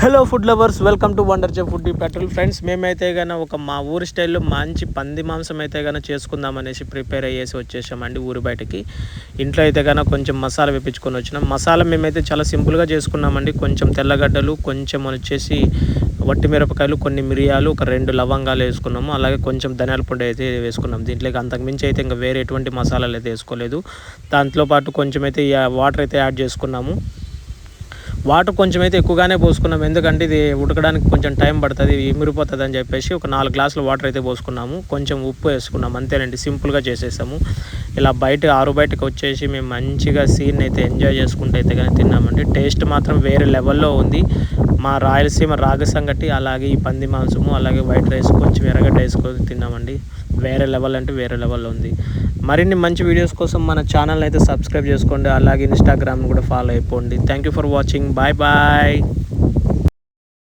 Hello food lovers welcome to wonder chef food petrol friends మేమైతే గాన ఒక మా ఊరి స్టైల్లో మంచి పంది మాంసం అయితే గాన చేసుకుందాం అనేసి ప్రిపేర్ అయ్యేసి వచ్చేసామండి ఊరి బయటకి. ఇంట్లో అయితే గాన కొంచెం మసాలా వేపించుకొని వచ్చినాం. మసాలా మేమైతే చాలా సింపుల్గా చేసుకున్నామండి. కొంచెం తెల్లగడ్డలు కొంచెం వచ్చేసి వట్టి మిరపకాయలు కొన్ని మిరియాలు ఒక రెండు లవంగాలు వేసుకున్నాము. అలాగే కొంచెం ధనియాల పొడి అయితే వేసుకున్నాం. దీంట్లోకి అంతకు మించి అయితే ఇంకా వేరే ఎటువంటి మసాలాలు అయితే వేసుకోలేదు. దాంట్లో పాటు కొంచెం అయితే వాటర్ అయితే యాడ్ చేసుకున్నాము. వాటర్ కొంచెం అయితే ఎక్కువగానే పోసుకున్నాం. ఎందుకంటే ఇది ఉడకడానికి కొంచెం టైం పడుతుంది ఇమిరిపోతుంది అని చెప్పేసి ఒక నాలుగు గ్లాసులు వాటర్ అయితే పోసుకున్నాము. కొంచెం ఉప్పు వేసుకున్నాం. అంతేనండి సింపుల్గా చేసేసాము. ఇలా బయట ఆరు బయటకు వచ్చేసి మేము మంచిగా సీన్ అయితే ఎంజాయ్ చేసుకుంటూ అయితే కానీ తిన్నామండి. టేస్ట్ మాత్రం వేరే లెవెల్లో ఉంది. మా రాయలసీమ రాగ సంగటి అలాగే ఈ పంది మాంసము అలాగే వైట్ రైస్ కొంచెం ఎర్రగడ్డ వేసుకొని తిన్నామండి. వేరే లెవెల్ అంటే వేరే లెవెల్లో ఉంది. మరిన్ని మంచి వీడియోస్ కోసం మన ఛానల్ అయితే సబ్స్క్రైబ్ చేసుకోండి. అలాగే ఇన్స్టాగ్రామ్ కూడా ఫాలో అయిపోండి. Thank you for watching bye bye